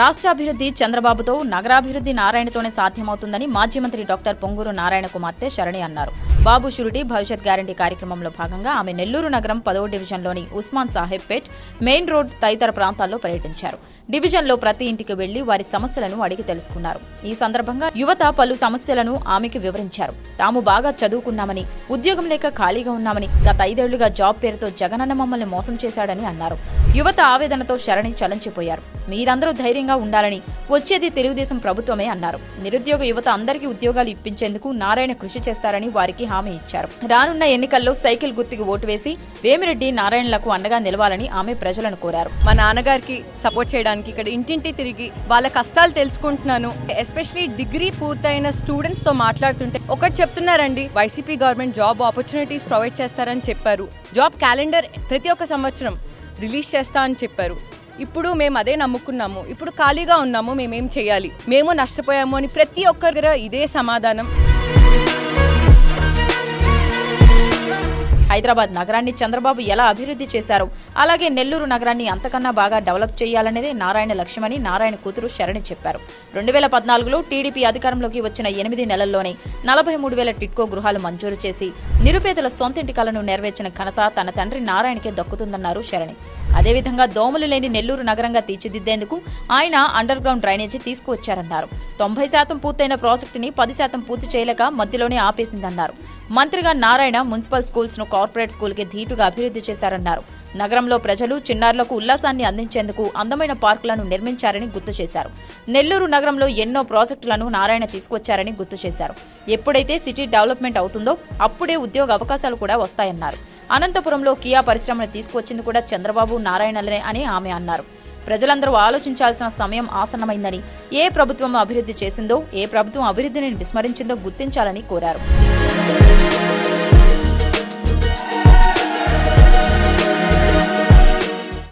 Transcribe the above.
రాష్ట్రాభివృద్ధి చంద్రబాబుతో నగరాభివృద్ధి నారాయణతోనే సాధ్యమవుతుందని మాజీ మంత్రి డాక్టర్ పొంగూరు నారాయణ కుమార్తె శరణి అన్నారు. బాబు షురిటీ భవిష్యత్ గ్యారంటీ కార్యక్రమంలో భాగంగా ఆమె నెల్లూరు నగరం పదవ డివిజన్లోని ఉస్మాన్ సాహెబ్ పేట్ మెయిన్ రోడ్ తదితర ప్రాంతాల్లో పర్యటించారు. డివిజన్లో ప్రతి ఇంటికి వెళ్ళి వారి సమస్యలను అడిగి తెలుసుకున్నారు. ఈ సందర్భంగా యువత పలు సమస్యలను ఆమెకి వివరించారు. తాము బాగా చదువుకున్నామని ఉద్యోగం లేక ఖాళీగా ఉన్నామని గత ఐదేళ్ళుగా జాబ్ పేరుతో జగనన్న మమ్మల్ని మోసం చేశాడని అన్నారు. యువత ఆవేదనతో శరణి చలంచిపోయారు మీరందరూ ధైర్యంగా ఉండాలని వచ్చేది తెలుగుదేశం ప్రభుత్వమే అన్నారు. నిరుద్యోగ యువత అందరికీ ఉద్యోగాలు ఇప్పించేందుకు నారాయణ కృషి చేస్తారని వారికి హామీ ఇచ్చారు. రానున్న ఎన్నికల్లో సైకిల్ గుర్తుకు ఓటు వేసి వేమిరెడ్డి నారాయణలకు అండగా నిలవాలని ఆమె ప్రజలను కోరారు. మా నాన్నగారికి సపోర్ట్ చేయడానికి ఇక్కడ ఇంటింటి తిరిగి వాళ్ళ కష్టాలు తెలుసుకుంటున్నాను. ఎస్పెషలీ డిగ్రీ పూర్తయిన స్టూడెంట్స్తో మాట్లాడుతుంటే ఒకటి చెప్తున్నారండి YCP government job opportunities provide చేస్తారని చెప్పారు. జాబ్ క్యాలెండర్ ప్రతి ఒక్క సంవత్సరం రిలీజ్ చేస్తా అని చెప్పారు. ఇప్పుడు మేము అదే నమ్ముకున్నాము. ఇప్పుడు ఖాళీగా ఉన్నాము మేమేం చేయాలి? మేము నష్టపోయాము అని ప్రతి ఒక్కరి ఇదే సమాధానం. హైదరాబాద్ నగరాన్ని చంద్రబాబు ఎలా అభివృద్ధి చేశారు? అలాగే నెల్లూరు నగరాన్ని అంతకన్నా బాగా డెవలప్ చేయాలనేదే నారాయణ లక్ష్యమని నారాయణ కూతురు శరణి చెప్పారు. రెండు వేల పద్నాలుగులో టీడీపీ అధికారంలోకి వచ్చిన ఎనిమిది నెలల్లోనే నలభై మూడు వేల టిట్కో గృహాలు మంజూరు చేసి నిరుపేదల సొంతింటి కలను నెరవేర్చిన ఘనత తన తండ్రి నారాయణకే దక్కుతుందన్నారు శరణి. అదేవిధంగా దోమలు లేని నెల్లూరు నగరంగా తీర్చిదిద్దేందుకు ఆయన అండర్ గ్రౌండ్ డ్రైనేజీ తీసుకువచ్చారన్నారు. తొంభై శాతం పూర్తయిన ప్రాజెక్టుని పది శాతం పూర్తి చేయలేక మధ్యలోనే ఆపేసిందన్నారు. మంత్రిగా నారాయణ మున్సిపల్ స్కూల్స్ను కార్పొరేట్ స్కూల్కి ధీటుగా అభివృద్ధి చేశారన్నారు. నగరంలో ప్రజలు చిన్నారులకు ఉల్లాసాన్ని అందించేందుకు అందమైన పార్కులను నిర్మించారని గుర్తు చేశారు. నెల్లూరు నగరంలో ఎన్నో ప్రాజెక్టులను నారాయణ తీసుకొచ్చారని గుర్తు చేశారు. ఎప్పుడైతే సిటీ డెవలప్మెంట్ అవుతుందో అప్పుడే ఉద్యోగ అవకాశాలు కూడా వస్తాయన్నారు. అనంతపురంలో కియా పరిశ్రమను తీసుకువచ్చింది కూడా చంద్రబాబు నారాయణలనే అని ఆమె అన్నారు. ప్రజలందరూ ఆలోచించాల్సిన సమయం ఆసన్నమైందని ఏ ప్రభుత్వం అభివృద్ధి చేసిందో ఏ ప్రభుత్వం అభివృద్ధిని విస్మరించిందో గుర్తించాలని కోరారు.